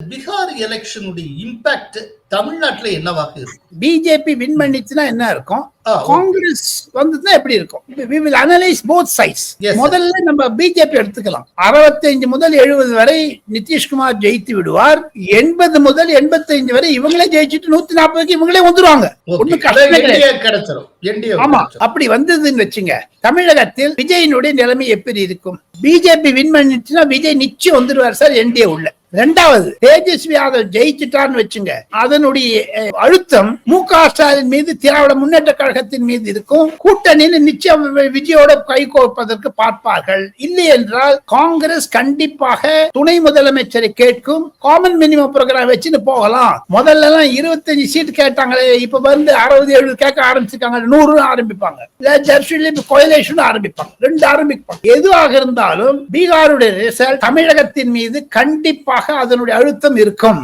Bihar எலெக்ஷனுடைய impact தமிழ்நாட்டுல என்னவாக இருக்கும்? பிஜேபி வின் பண்ணிச்சுன்னா என்ன இருக்கும்? காங்கிரஸ் வந்ததுன்னா எப்படி இருக்கும்? Sides. Yes, sir. முதல்ல நம்ம பிஜேபி எடுத்துக்கலாம். 65 முதல் எழுபது வரை நிதிஷ்குமார் ஜெயித்து விடுவார். எண்பது முதல் 85 வரை இவங்களே ஜெயிச்சுட்டு நூத்தி நாற்பதுக்கு இவங்களே வந்துருவாங்க. NDA ஆமா. அப்படி வந்ததுன்னு வச்சுங்க. தமிழகத்தில் விஜயினுடைய நிலைமை எப்படி இருக்கும்? பிஜேபி வின் பண்ணிச்சுன்னா விஜய் நிச்சயம் வந்துருவார் சார் என்டிஏ உள்ள. ரெண்டாவது தேஜஸ்வி யாதவ் ஜெயிச்சுட்டான்னு வச்சுங்க. அதனுடைய அழுத்தம் மு க ஸ்டாலின் மீது திராவிட முன்னேற்ற கழகத்தின் மீது இருக்கும். கூட்டணியில் நிச்சயம் விஜயோட கை கோர்ப்பதற்கு பார்ப்பார்கள். இல்லை என்றால் காங்கிரஸ் கண்டிப்பாக துணை முதலமைச்சரை கேட்கும். காமன் மினிமம் ப்ரோக்ராம் வச்சுன்னு போகலாம். முதல்ல எல்லாம் இருபத்தஞ்சு சீட் கேட்டாங்களே இப்ப வந்து அறுபது எழுபது கேட்க ஆரம்பிச்சிருக்காங்க. நூறு ஆரம்பிப்பாங்க. கோயிலேஷன் ஆரம்பிப்பாங்க. ரெண்டு ஆரம்பிப்பாங்க. எதுவாக இருந்தாலும் பீகாருடைய ரிசல்ட் தமிழகத்தின் மீது கண்டிப்பாக அதனுடைய அழுத்தம் இருக்கும்.